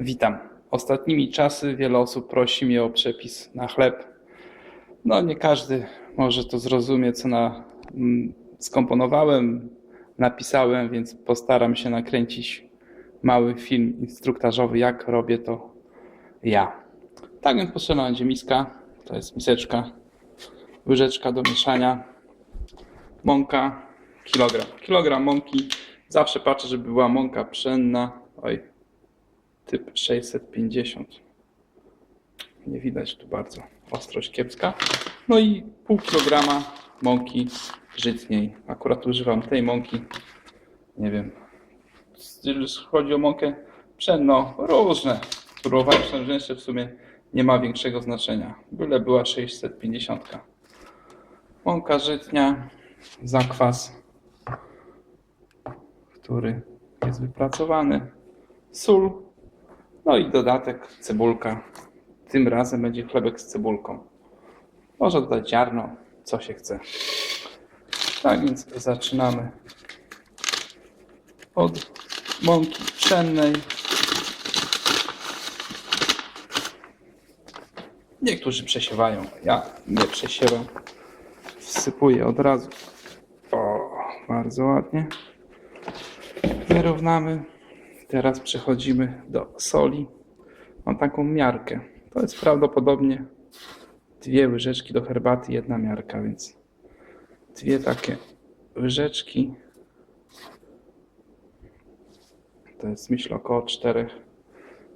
Witam. Ostatnimi czasy wiele osób prosi mnie o przepis na chleb. No nie każdy może to zrozumie, co na, mm, skomponowałem, napisałem, więc postaram się nakręcić mały film instruktażowy, jak robię to ja. Tak więc potrzebna będzie miska, to jest miseczka, łyżeczka do mieszania, mąka, kilogram. Kilogram mąki, zawsze patrzę, żeby była mąka pszenna, oj, typ 650. Nie widać tu bardzo, ostrość kiepska. No i pół kilograma mąki żytniej. Akurat używam tej mąki, nie wiem, chodzi o mąkę pszenną, różne. Próbowałem pszeniczne w sumie nie ma większego znaczenia. Byle była 650. Mąka żytnia, zakwas, który jest wypracowany, sól, no i dodatek cebulka. Tym razem będzie chlebek z cebulką. Można dodać ziarno, co się chce. Tak więc zaczynamy od mąki pszennej. Niektórzy przesiewają, ja nie przesiewam. Wsypuję od razu. O, bardzo ładnie. Wyrównamy. Teraz przechodzimy do soli. Mam taką miarkę. To jest prawdopodobnie dwie łyżeczki do herbaty, jedna miarka, więc dwie takie łyżeczki. To jest myślę około czterech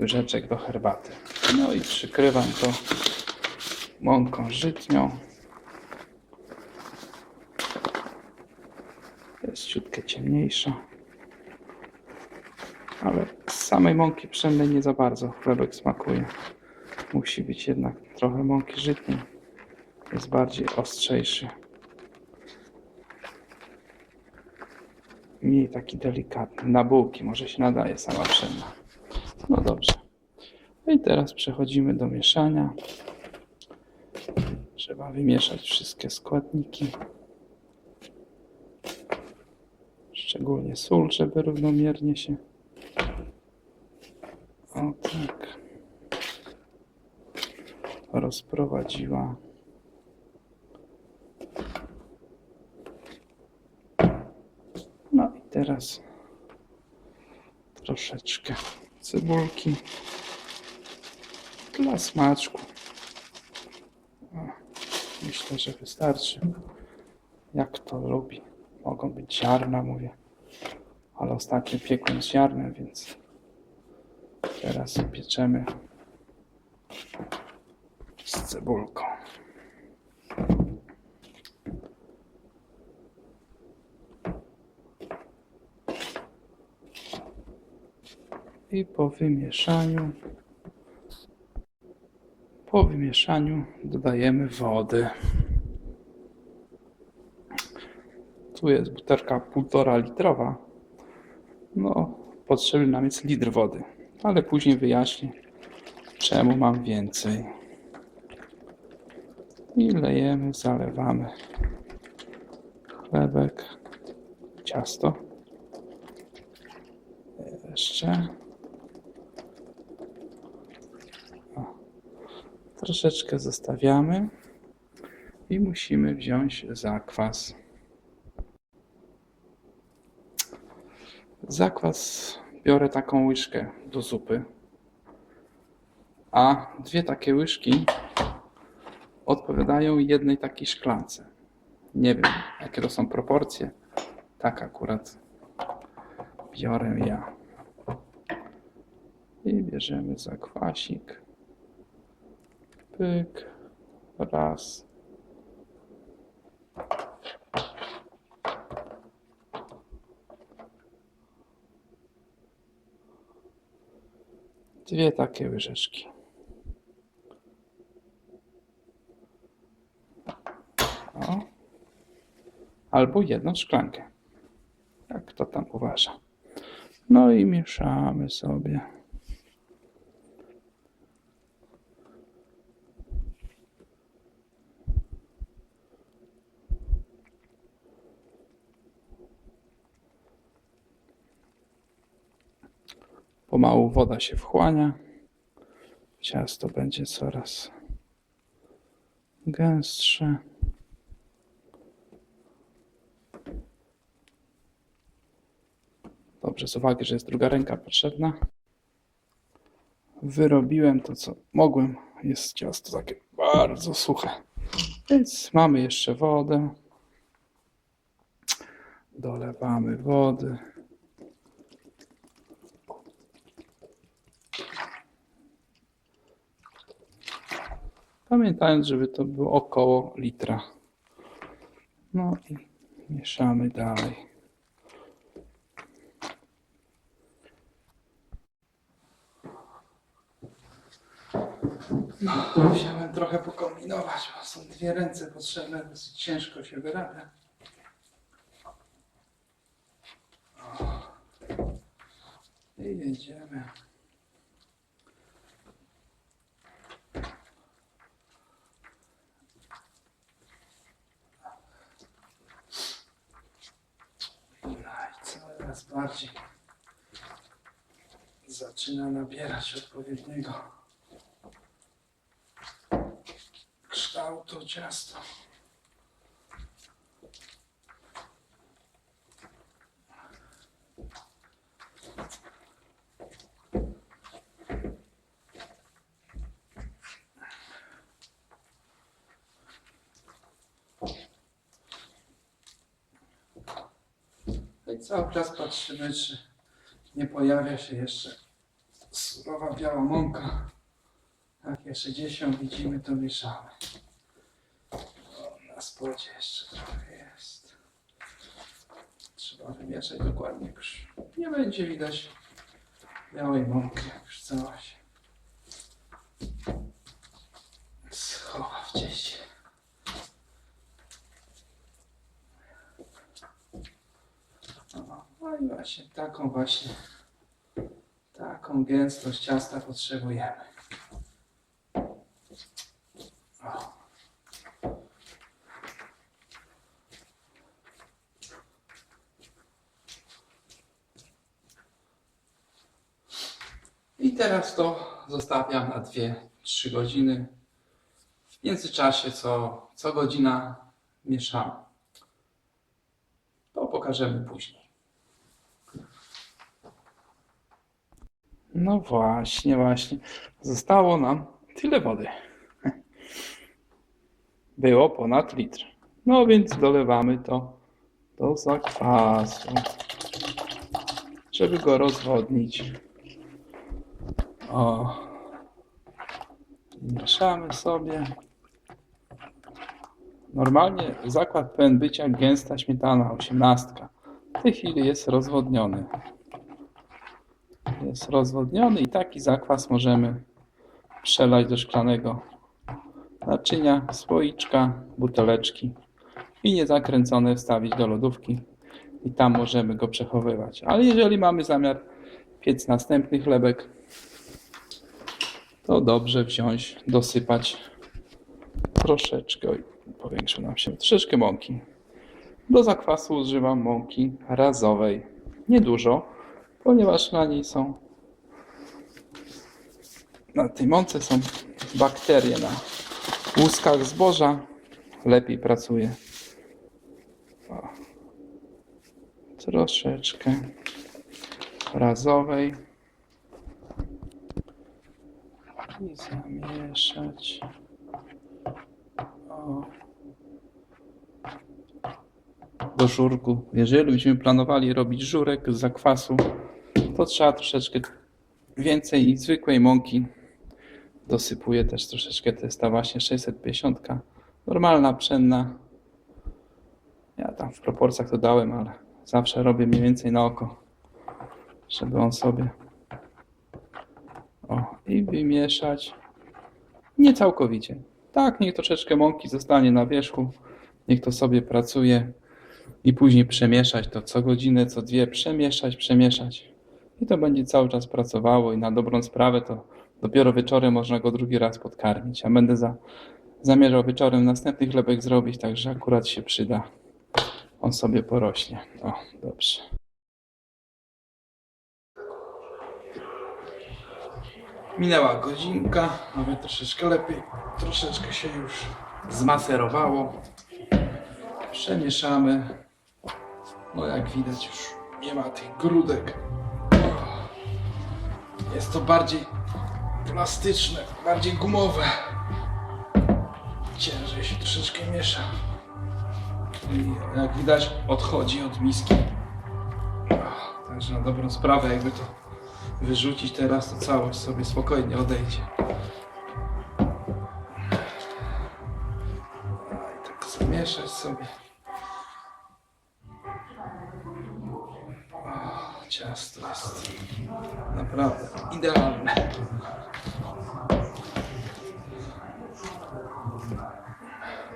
łyżeczek do herbaty. No i przykrywam to mąką żytnią. Jest ciutkę ciemniejsza. Ale z samej mąki pszennej nie za bardzo chlebek smakuje. Musi być jednak trochę mąki żytniej. Jest bardziej ostrzejszy. Mniej taki delikatny. Na bułki może się nadaje sama pszenna. No dobrze. No i teraz przechodzimy do mieszania. Trzeba wymieszać wszystkie składniki. Szczególnie sól, żeby równomiernie się o tak. Rozprowadziła. No i teraz troszeczkę cebulki dla smaczku. Myślę, że wystarczy. Jak to lubi. Mogą być ziarna, mówię. Ale ostatnio piekłem z ziarnem, więc Teraz pieczemy z cebulką. I po wymieszaniu po wymieszaniu dodajemy wody. Tu jest butelka półtora litrowa. No, potrzebny nam jest litr wody ale później wyjaśnię, czemu mam więcej. I lejemy, zalewamy chlebek, ciasto. Jeszcze. O. Troszeczkę zostawiamy i musimy wziąć zakwas. Zakwas biorę taką łyżkę do zupy, a dwie takie łyżki odpowiadają jednej takiej szklance. Nie wiem, jakie to są proporcje. Tak akurat biorę ja. I bierzemy zakwasik. Pyk. Raz. Dwie takie łyżeczki. O. Albo jedną szklankę. Jak kto tam uważa. No i mieszamy sobie. Pomału woda się wchłania. Ciasto będzie coraz gęstsze. Dobrze, z uwagi, że jest druga ręka potrzebna. Wyrobiłem to, co mogłem. Jest ciasto takie bardzo suche. Więc mamy jeszcze wodę. Dolewamy wody. Pamiętając, żeby to było około litra. No i mieszamy dalej. No, musiałem trochę pokombinować, bo są dwie ręce potrzebne, dosyć ciężko się wyrabia. I jedziemy. No i coraz bardziej nabierać odpowiedniego kształtu ciasto. No I cały czas patrzymy, czy nie pojawia się jeszcze surowa biała mąka. Jak jeszcze gdzieś ją widzimy, to mieszamy. Na spodzie jeszcze trochę jest. Trzeba wymieszać dokładnie już. Nie będzie widać białej mąki, jak już cała się schowa w cieście. O, No i właśnie taką właśnie, taką gęstość ciasta potrzebujemy. O. I teraz to zostawiam na 2-3 godziny. W międzyczasie co, co godzina mieszamy. To pokażemy później. No właśnie, właśnie. Zostało nam tyle wody. Było ponad litr. No więc dolewamy to do zakwasu, żeby go rozwodnić. O. Mieszamy sobie. Normalnie zakład być jak gęsta śmietana, osiemnastka. W tej chwili jest rozwodniony. Jest rozwodniony i taki zakwas możemy przelać do szklanego naczynia, słoiczka, buteleczki i niezakręcone wstawić do lodówki i tam możemy go przechowywać. Ale jeżeli mamy zamiar piec następny chlebek, to dobrze wziąć, dosypać troszeczkę, oj, powiększył nam się, troszeczkę mąki. Do zakwasu używam mąki razowej. Niedużo, ponieważ na niej są na tej mące są bakterie na łuskach zboża. Lepiej pracuje. O. Troszeczkę razowej. I zamieszać. O. Do żurku. Jeżeli byśmy planowali robić żurek z zakwasu, to trzeba troszeczkę więcej i zwykłej mąki. Dosypuję też troszeczkę, to jest ta właśnie 650. Normalna, pszenna. Ja tam w proporcjach to dałem, ale zawsze robię mniej więcej na oko, żeby on sobie. O, i wymieszać. Nie całkowicie. Tak, niech troszeczkę mąki zostanie na wierzchu. Niech to sobie pracuje. I później przemieszać to co godzinę, co dwie, przemieszać, przemieszać. I to będzie cały czas pracowało i na dobrą sprawę to dopiero wieczorem można go drugi raz podkarmić. A będę za, zamierzał wieczorem następny chlebek zrobić, także akurat się przyda. On sobie porośnie. O, dobrze. Minęła godzinka, mamy troszeczkę lepiej, troszeczkę się już zmaserowało. Przemieszamy. No jak widać już nie ma tych grudek. Jest to bardziej plastyczne, bardziej gumowe. Ciężej się troszeczkę miesza. I jak widać odchodzi od miski. Także na dobrą sprawę jakby to wyrzucić teraz, to całość sobie spokojnie odejdzie. Tak zamieszać sobie. Ciasto jest naprawdę idealne.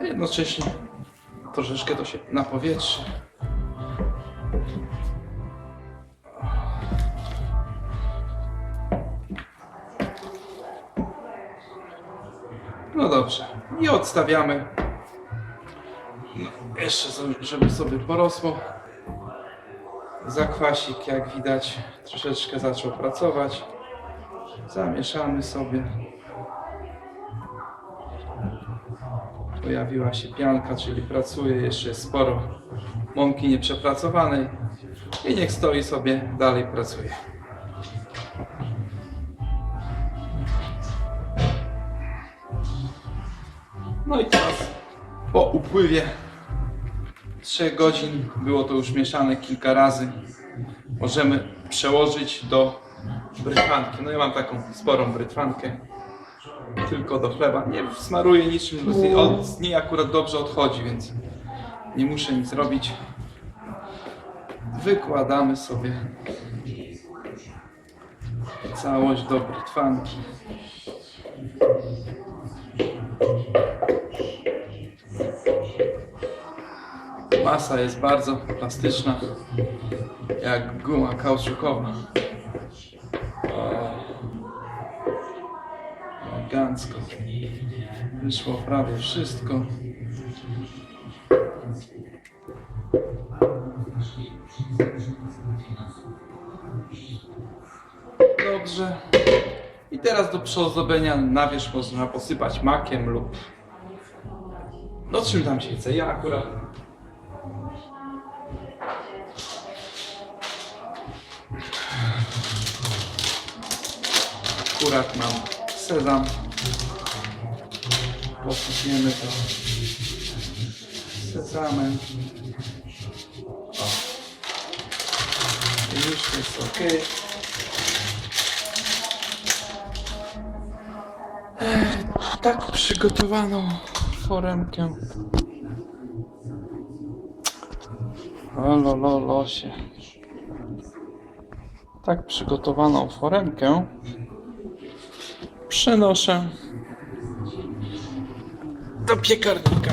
Jednocześnie troszeczkę to się napowietrzrzy. No dobrze. I odstawiamy. No, jeszcze, żeby sobie porosło. Zakwasik, jak widać, troszeczkę zaczął pracować. Zamieszamy sobie. Pojawiła się pianka, czyli pracuje. Jeszcze sporo mąki nieprzepracowanej. I niech stoi sobie, dalej pracuje. No i teraz po upływie 3 godzin, było to już mieszane kilka razy, możemy przełożyć do brytwanki. No ja mam taką sporą brytwankę, tylko do chleba. Nie smaruję niczym, od, z niej akurat dobrze odchodzi, więc nie muszę nic robić. Wykładamy sobie całość do brytwanki. Masa jest bardzo plastyczna, jak guma kauczukowa. Elegancko. Wyszło prawie wszystko. Dobrze. I teraz do przyozdobienia na wierzch można posypać makiem lub no czym tam się chce. Ja akurat Akurat mam sezam. Posypiemy to sezamem. O. Już jest ok. Tak przygotowaną foremkę. O lo, lo, losie. Tak przygotowaną foremkę przenoszę do piekarnika.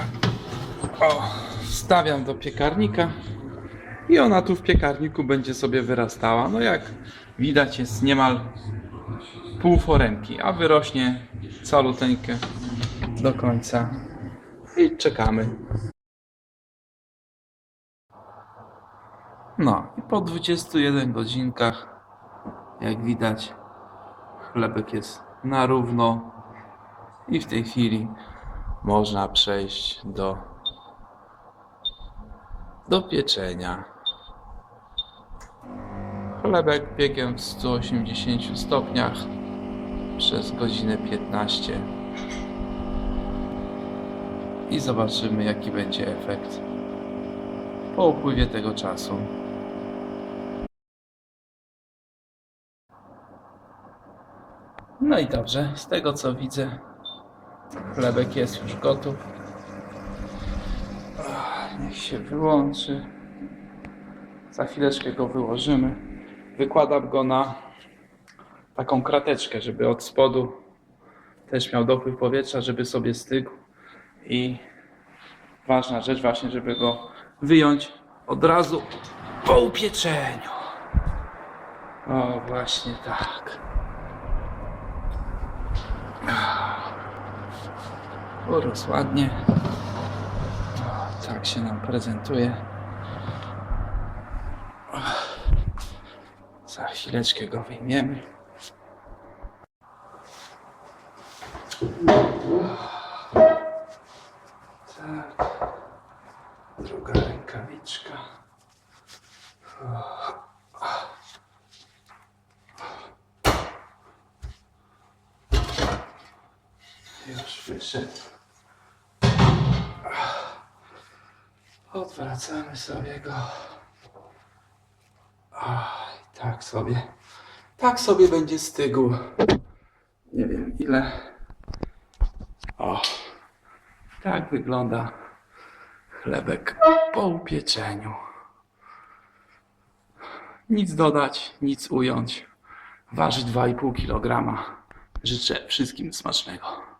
O, wstawiam do piekarnika i ona tu w piekarniku będzie sobie wyrastała. No jak widać jest niemal pół foremki, a wyrośnie caluteńkę do końca. I czekamy. No i po 21 godzinkach, jak widać, chlebek jest na równo i w tej chwili można przejść do do pieczenia. Chlebek biegiem w 180 stopniach przez godzinę 15 i zobaczymy jaki będzie efekt po upływie tego czasu. No i dobrze, z tego co widzę, chlebek jest już gotów. Niech się wyłączy. Za chwileczkę go wyłożymy. Wykładam go na taką krateczkę, żeby od spodu też miał dopływ powietrza, żeby sobie stygł. I ważna rzecz właśnie, żeby go wyjąć od razu po upieczeniu. O, właśnie tak. Urósł ładnie. Tak się nam prezentuje. Za chwileczkę go wyjmiemy. Tak. Druga rękawiczka. Już wyszedł. Odwracamy sobie go. I tak sobie. Tak sobie będzie stygł. Nie wiem ile. O. Tak wygląda chlebek po upieczeniu. Nic dodać, nic ująć. Waży 2,5 kg. Życzę wszystkim smacznego.